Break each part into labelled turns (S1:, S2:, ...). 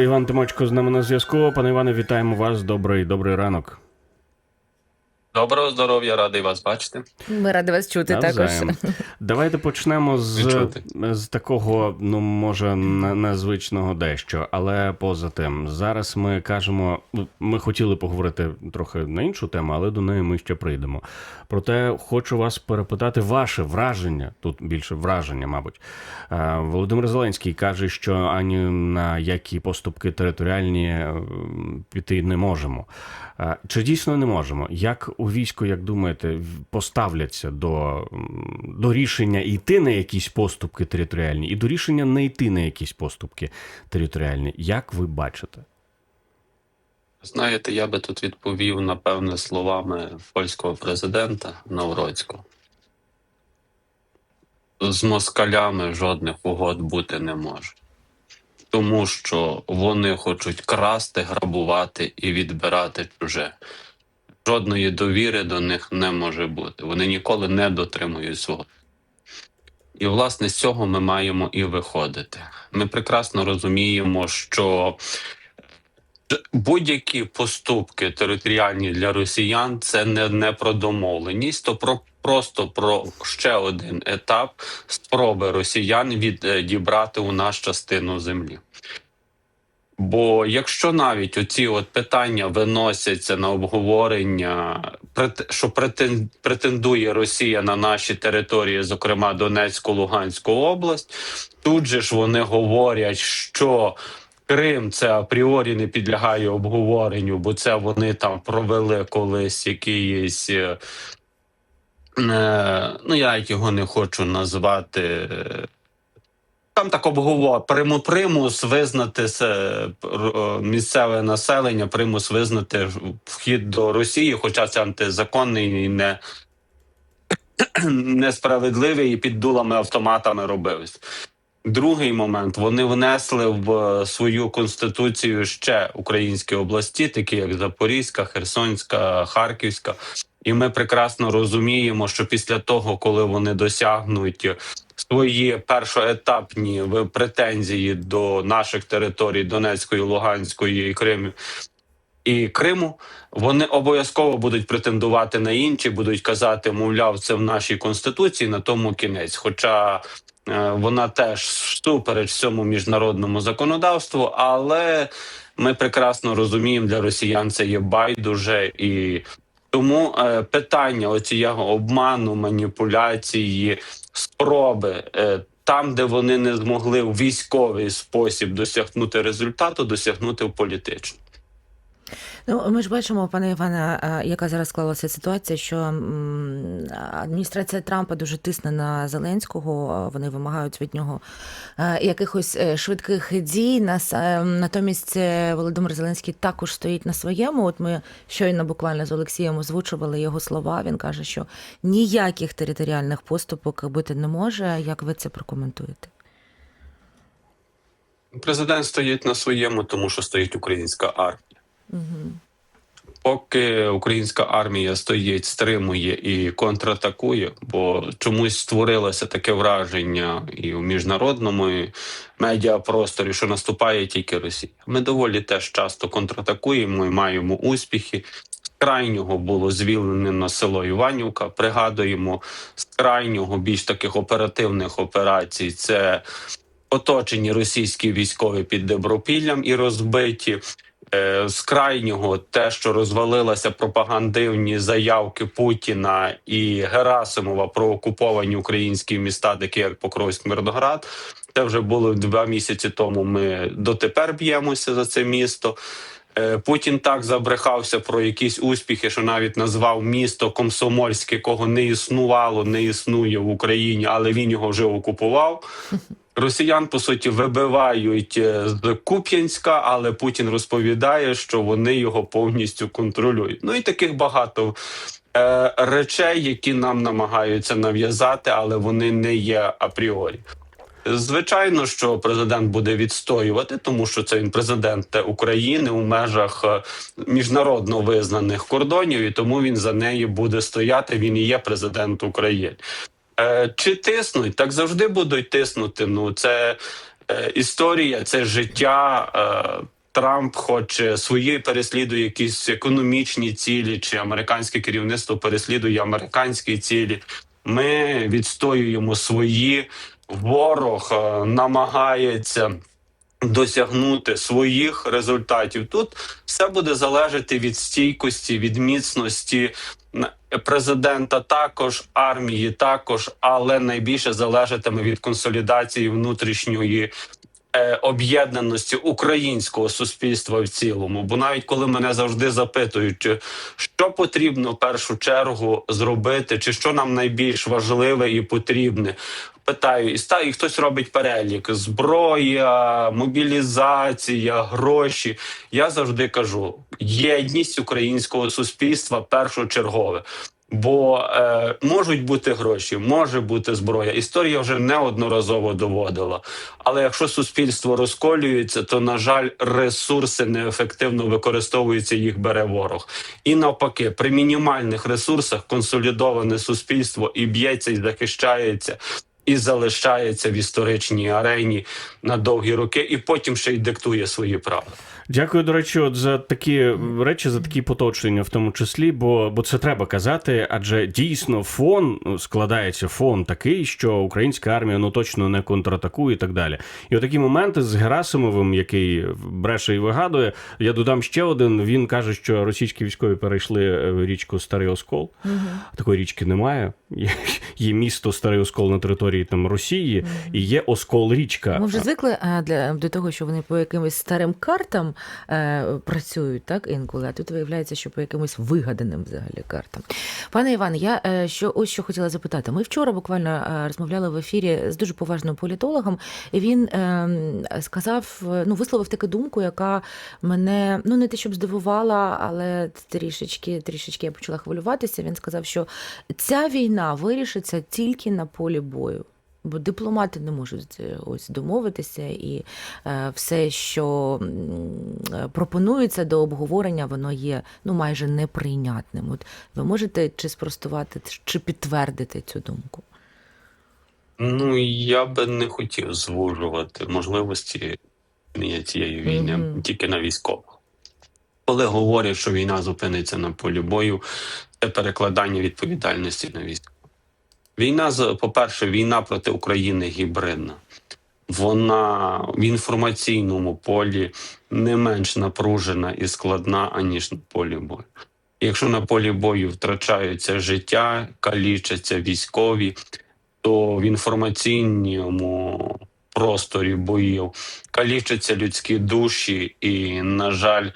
S1: Іван Тимочко з нами на зв'язку. Пане Іване, вітаємо вас. Добрий добрий ранок.
S2: Доброго здоров'я, радий вас бачити.
S3: Ми раді вас чути
S1: Навзаєм.
S3: також.
S1: Давайте почнемо з, з такого, ну може, незвичного дещо, але поза тим, зараз ми кажемо, ми хотіли поговорити трохи на іншу тему, але до неї ми ще прийдемо. Проте хочу вас перепитати ваше враження, тут більше враження, мабуть. Е, Володимир Зеленський каже, що ані на які поступки територіальні піти не можемо. Е, Чи дійсно не можемо? Як у війську, як думаєте, поставляться до, до рішення йти на якісь поступки територіальні і до рішення не йти на якісь поступки територіальні? Як ви бачите?
S2: Знаєте, я би тут відповів, напевне, словами польського президента Навроцького. З москалями жодних угод бути не може. Тому що вони хочуть красти, грабувати і відбирати чуже. Жодної довіри до них не може бути. Вони ніколи не дотримують свого. І, власне, з цього ми маємо і виходити. Ми прекрасно розуміємо, що будь-які поступки територіальні для росіян це не, не про домовленість, то про просто про ще один етап спроби росіян відібрати у нас частину землі. Бо якщо навіть оці от питання виносяться на обговорення, що претендує Росія на наші території, зокрема Донецьку, Луганську область, тут же ж вони говорять, що Крим це апріорі не підлягає обговоренню, бо це вони там провели колись якийсь. е, е, ну, я його не хочу назвати. Там так обговор приму примус визнати е, місцеве населення, примус визнати вхід до Росії, хоча це антизаконний і не несправедливий і під дулами автоматами робився. Другий момент вони внесли в е, свою конституцію ще українські області, такі як Запорізька, Херсонська, Харківська. І ми прекрасно розуміємо, що після того, коли вони досягнуть свої першоетапні претензії до наших територій Донецької, Луганської і Криму. І Криму вони обов'язково будуть претендувати на інші, будуть казати, мовляв, це в нашій конституції на тому кінець. Хоча вона теж всупереч цьому міжнародному законодавству, але ми прекрасно розуміємо, для росіян це є байдуже і тому е, питання оцієго обману, маніпуляції, спроби. Е, там, де вони не змогли в військовий спосіб досягнути результату, досягнути в політичний.
S3: Ну, ми ж бачимо, пане Іване, яка зараз склалася ситуація, що адміністрація Трампа дуже тисне на Зеленського. Вони вимагають від нього якихось е, швидких дій. Нас е, натомість е, Володимир Зеленський також стоїть на своєму. От ми щойно буквально з Олексієм озвучували його слова. Він каже, що ніяких територіальних поступок бути не може. Як ви це прокоментуєте?
S2: Президент стоїть на своєму, тому що стоїть українська армія. Поки українська армія стоїть, стримує і контратакує, бо чомусь створилося таке враження і в міжнародному і медіапросторі, що наступає тільки Росія. Ми доволі теж часто контратакуємо і маємо успіхи. З крайнього було звільнено село Іванівка. Пригадуємо з крайнього більш таких оперативних операцій. Це оточені російські військові під Добропіллям і розбиті. Е, З крайнього те, що розвалилися пропагандивні заявки Путіна і Герасимова про окуповані українські міста, такі як Покровськ, Мирноград. Це вже було два місяці тому. Ми дотепер б'ємося за це місто. Е, Путін так забрехався про якісь успіхи, що навіть назвав місто Комсомольське, кого не існувало, не існує в Україні, але він його вже окупував. Росіян по суті вибивають е, з Куп'янська, але Путін розповідає, що вони його повністю контролюють. Ну і таких багато е, речей, які нам намагаються нав'язати, але вони не є апріорі. Звичайно, що президент буде відстоювати, тому що це він президент України у межах е, міжнародно визнаних кордонів, і тому він за неї буде стояти. Він і є президент України. Е, Чи тиснуть? Так завжди будуть тиснути. Ну це е, історія, це життя. Е, Трамп хоче свої переслідує якісь економічні цілі, чи американське керівництво переслідує американські цілі. Ми відстоюємо свої. Ворог намагається досягнути своїх результатів. Тут все буде залежати від стійкості, від міцності президента, також армії, також, але найбільше залежатиме від консолідації внутрішньої. Е, Об'єднаності українського суспільства в цілому, бо навіть коли мене завжди запитують, що потрібно в першу чергу зробити, чи що нам найбільш важливе і потрібне, питаю, і ста і хтось робить перелік: зброя, мобілізація, гроші. Я завжди кажу: єдність українського суспільства першочергове. Бо е, можуть бути гроші, може бути зброя. Історія вже неодноразово доводила. Але якщо суспільство розколюється, то на жаль, ресурси неефективно використовуються, їх бере ворог. І навпаки, при мінімальних ресурсах консолідоване суспільство і б'ється, і захищається, і залишається в історичній арені на довгі роки, і потім ще й диктує свої правила.
S1: Дякую, до речі, от за такі речі, за такі поточення, в тому числі, бо, бо це треба казати, адже дійсно фон складається фон такий, що українська армія ну точно не контратакує і так далі. І отакі моменти з Герасимовим, який бреше і вигадує, я додам ще один. Він каже, що російські військові перейшли е, річку Старий Оскол. Такої річки немає. Є місто Старий Оскол на території там Росії, і є Оскол річка.
S3: Ми вже звикли е, для до того, що вони по якимось старим картам е, працюють, так інколи. А тут виявляється, що по якимось вигаданим взагалі картам. Пане Іване, я е, що ось що хотіла запитати. Ми вчора буквально е, розмовляли в ефірі з дуже поважним політологом, і він е, сказав, ну висловив таку думку, яка мене ну не те, щоб здивувала, але трішечки, трішечки я почала хвилюватися. Він сказав, що ця війна вирішиться тільки на полі бою. Бо дипломати не можуть е, ось домовитися, і е, все, що е, пропонується до обговорення, воно є ну майже неприйнятним. От ви можете чи спростувати, чи підтвердити цю думку?
S2: Ну я би не хотів звужувати можливості цієї війни
S3: Мгм.
S2: тільки на військових. Коли говорять, що війна зупиниться на полі бою, це перекладання відповідальності на військових. Війна з- по-перше, війна проти України гібридна. Вона в інформаційному полі не менш напружена і складна, аніж на полі бою. Якщо на полі бою втрачаються життя, калічаться військові, то в інформаційному просторі боїв калічаться людські душі, і, на жаль,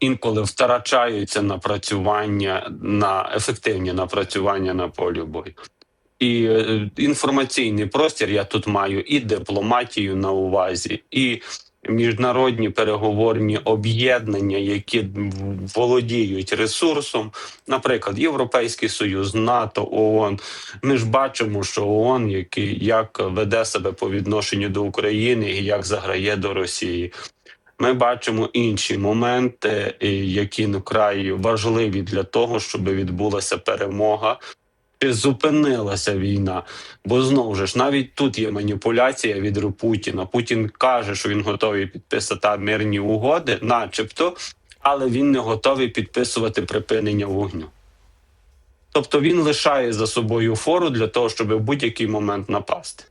S2: інколи втрачаються напрацювання на ефективні напрацювання на полі бою. І е, інформаційний простір я тут маю і дипломатію на увазі, і міжнародні переговорні об'єднання, які володіють ресурсом, наприклад, Європейський Союз, НАТО, ООН. Ми ж бачимо, що ООН, який як веде себе по відношенню до України і як заграє до Росії. Ми бачимо інші моменти, які ну, край важливі для того, щоб відбулася перемога. Чи зупинилася війна? Бо знову ж навіть тут є маніпуляція від Путіна. Путін каже, що він готовий підписати мирні угоди, начебто, але він не готовий підписувати припинення вогню. Тобто він лишає за собою фору для того, щоб в будь-який момент напасти.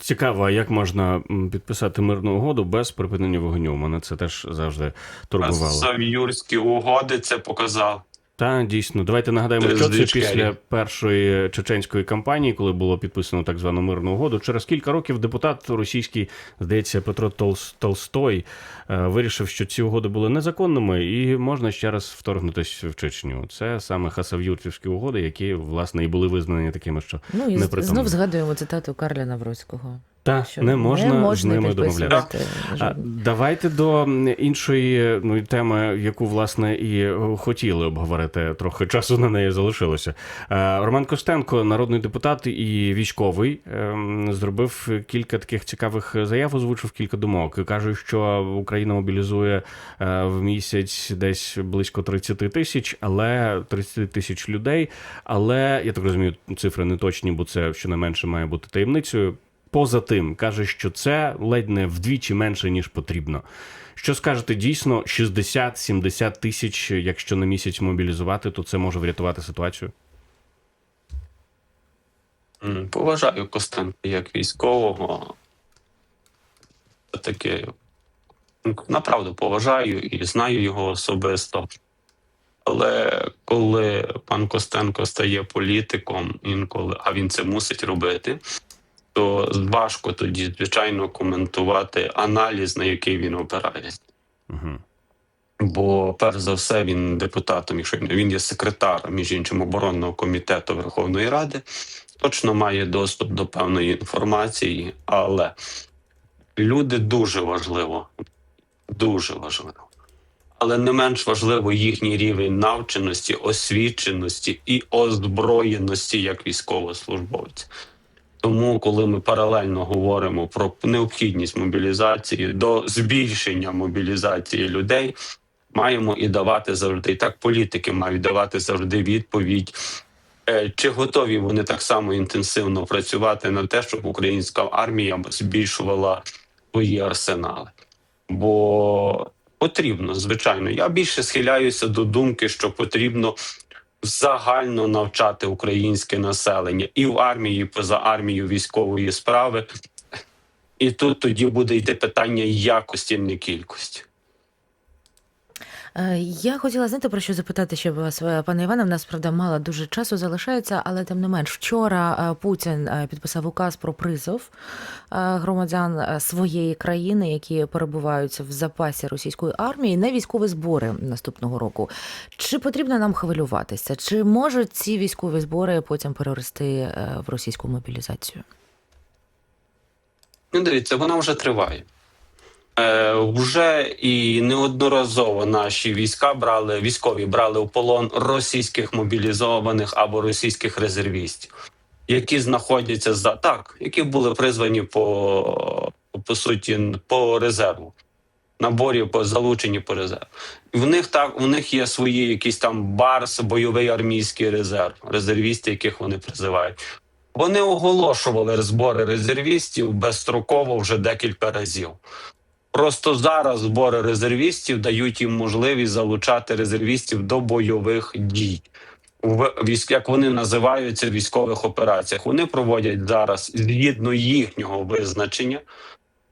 S1: Цікаво, як можна підписати мирну угоду без припинення вогню? Мене це теж завжди турбувало.
S2: Сав'юрські угоди це показав.
S1: Та дійсно, давайте нагадаємо, що це після першої чеченської кампанії, коли було підписано так звану мирну угоду. Через кілька років депутат російський, здається, Петро Толс- Толстой е, вирішив, що ці угоди були незаконними, і можна ще раз вторгнутися в Чечню. Це саме хасав'юртівські угоди, які власне і були визнані такими, що
S3: Ну і
S1: непритомні.
S3: знов згадуємо цитату Карля Навроцького.
S1: Та
S3: Що
S1: не можна, з ними домовлятися. А,
S3: жодних.
S1: давайте до іншої ну, теми, яку власне і е, хотіли обговорити. Трохи часу на неї залишилося. Е, Роман Костенко, народний депутат і військовий, ем, зробив кілька таких цікавих заяв, озвучив кілька думок. Каже, що Україна мобілізує е, в місяць десь близько 30 тисяч, але 30 тисяч людей. Але я так розумію, цифри не точні, бо це щонайменше має бути таємницею. Поза тим каже, що це ледь не вдвічі менше ніж потрібно. Що скажете, дійсно 60-70 тисяч, якщо на місяць мобілізувати, то це може врятувати ситуацію?
S2: Поважаю Костенка як військового. Таке направду поважаю і знаю його особисто. Але коли пан Костенко стає політиком, інколи, а він це мусить робити, то важко тоді, звичайно, коментувати аналіз, на який він опирається.
S1: Угу.
S2: Бо перш за все він депутатом, якщо він- він є секретаром, між іншим оборонного комітету Верховної Ради, точно має доступ до певної інформації, але люди дуже важливо, дуже важливо. Але не менш важливо їхній рівень навченості, освіченості і озброєності як військовослужбовця. Тому, коли ми паралельно говоримо про необхідність мобілізації до збільшення мобілізації людей, маємо і давати завжди. І так політики мають давати завжди відповідь. е, Чи готові вони так само інтенсивно працювати на те, щоб українська армія збільшувала свої арсенали? Бо потрібно, звичайно. Я більше схиляюся до думки, що потрібно загально навчати українське населення і в армії, і поза армією військової справи. І тут тоді буде йти питання якості, не кількості.
S3: Е, Я хотіла знаєте про що запитати ще вас, е, пане Іване. В нас правда мало дуже часу залишається, але тим не менш, вчора е, Путін підписав указ про призов громадян своєї країни, які перебувають в запасі російської армії, на військові збори наступного року. Чи потрібно нам хвилюватися? Чи можуть ці військові збори потім перерости в російську мобілізацію?
S2: Ну, дивіться, вона вже триває. Е, вже і неодноразово наші війська брали, військові брали в полон російських мобілізованих або російських резервістів, які знаходяться за так, які були призвані по, по суті по резерву. Наборі по залученні по резерву. В них так у них є свої якісь там барс, бойовий армійський резерв, резервісти, яких вони призивають. Вони оголошували збори резервістів безстроково вже декілька разів. Просто зараз збори резервістів дають їм можливість залучати резервістів до бойових дій. Як вони називаються військових операціях. Вони проводять зараз згідно їхнього визначення,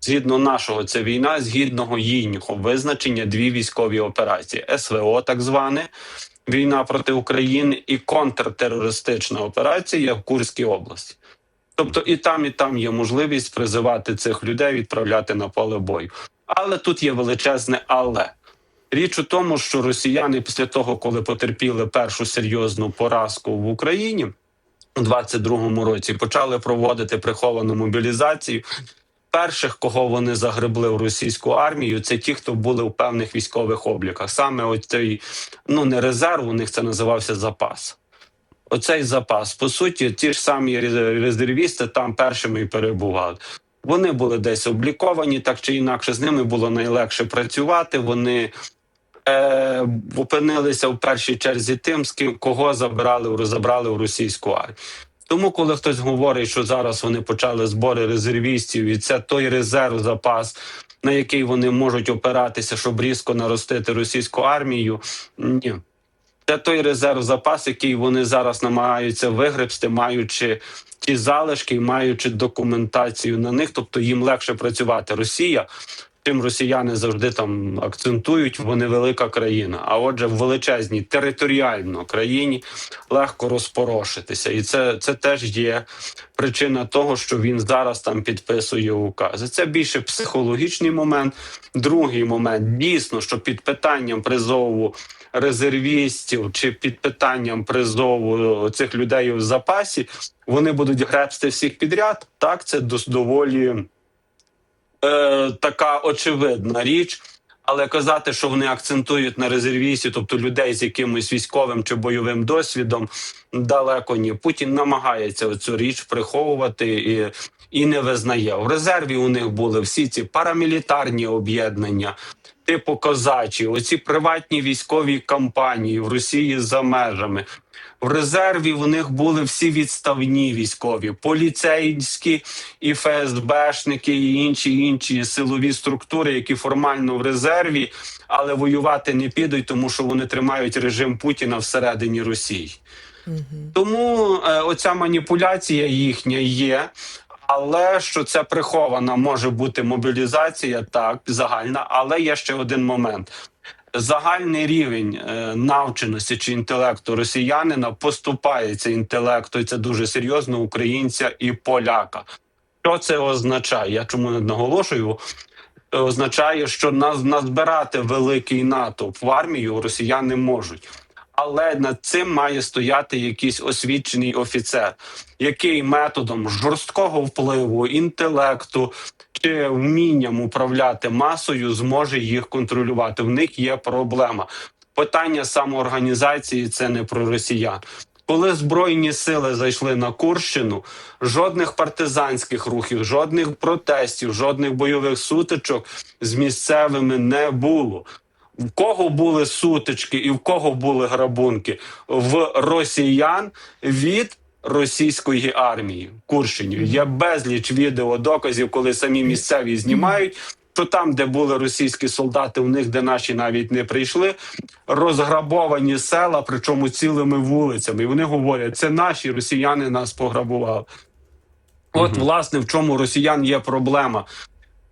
S2: згідно нашого, це війна, згідно їхнього визначення дві військові операції: СВО, так зване, війна проти України, і контртерористична операція в Курській області. Тобто і там, і там є можливість призивати цих людей, відправляти на поле бою. Але тут є величезне але. Річ у тому, що росіяни після того, коли потерпіли першу серйозну поразку в Україні у 22-му році, почали проводити приховану мобілізацію. Перших, кого вони загребли в російську армію, це ті, хто були у певних військових обліках. Саме оцей, ну не резерв, у них це називався запас оцей запас. По суті, ті ж самі рез- резервісти там першими і перебували. Вони були десь обліковані, так чи інакше, з ними було найлегше працювати. Вони е, опинилися в першій черзі тим, з ким кого забрали забрали в російську армію. Тому, коли хтось говорить, що зараз вони почали збори резервістів, і це той резерв запас, на який вони можуть опиратися, щоб різко наростити російську армію, ні. Це той резерв запас, який вони зараз намагаються вигребсти, маючи ті залишки, і маючи документацію на них, тобто їм легше працювати. Росія, чим росіяни завжди там акцентують, вони велика країна. А отже, в величезній територіально країні легко розпорошитися, і це, це теж є причина того, що він зараз там підписує укази. Це більше психологічний момент. Другий момент дійсно, що під питанням призову резервістів чи під питанням призову цих людей в запасі вони будуть гребсти всіх підряд. Так, це доволі е, така очевидна річ. Але казати, що вони акцентують на резервістів, тобто людей з якимось військовим чи бойовим досвідом, далеко ні. Путін намагається цю річ приховувати і, і не визнає. В резерві у них були всі ці парамілітарні об'єднання, типу козачі, оці приватні військові кампанії в Росії за межами. В резерві в них були всі відставні військові, поліцейські і ФСБшники, і інші інші силові структури, які формально в резерві, але воювати не підуть, тому що вони тримають режим Путіна всередині Росії. Тому е, оця маніпуляція їхня є. Але що це прихована може бути мобілізація, так загальна. Але є ще один момент: загальний рівень е, навченості чи інтелекту росіянина поступається інтелекту, і це дуже серйозно українця і поляка. Що це означає? Я чому не наголошую? Означає, що назбирати великий натовп в армію росіяни можуть. Але над цим має стояти якийсь освічений офіцер, який методом жорсткого впливу, інтелекту чи вмінням управляти масою зможе їх контролювати. В них є проблема. Питання самоорганізації це не про росіян. Коли збройні сили зайшли на Курщину, жодних партизанських рухів, жодних протестів, жодних бойових сутичок з місцевими не було. В кого були сутички і в кого були грабунки в росіян від російської армії в Курщині. Є безліч відеодоказів, коли самі місцеві знімають. Що там, де були російські солдати, у них де наші навіть не прийшли, розграбовані села, причому цілими вулицями. І вони говорять, це наші росіяни нас пограбували. От, власне, в чому росіян є проблема.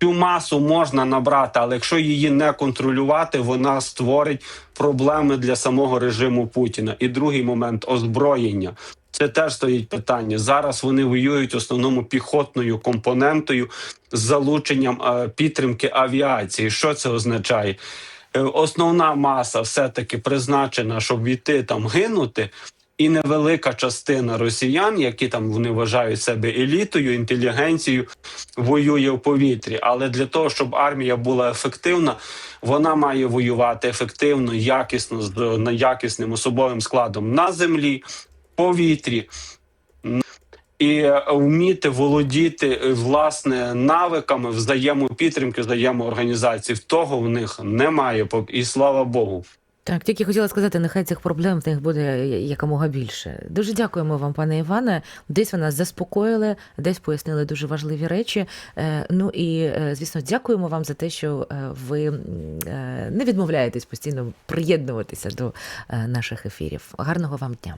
S2: Цю масу можна набрати, але якщо її не контролювати, вона створить проблеми для самого режиму Путіна. І другий момент озброєння. Це теж стоїть питання. Зараз вони воюють основному піхотною компонентою з залученням е, підтримки авіації. Що це означає? Е, Основна маса все-таки призначена, щоб війти там гинути. І невелика частина росіян, які там вони вважають себе елітою, інтелігенцією, воює в повітрі. Але для того, щоб армія була ефективна, вона має воювати ефективно, якісно з якісним особовим складом на землі, повітрі. І вміти володіти власне навиками взаємопідтримки, взаємоорганізації. В того в них немає, і слава Богу.
S3: Так, тільки хотіла сказати, нехай цих проблем в них буде якомога більше. Дуже дякуємо вам, пане Іване. Десь ви нас заспокоїли, десь пояснили дуже важливі речі. Е, Ну і е, звісно, дякуємо вам за те, що е, ви не відмовляєтесь постійно приєднуватися до наших ефірів. Гарного вам дня.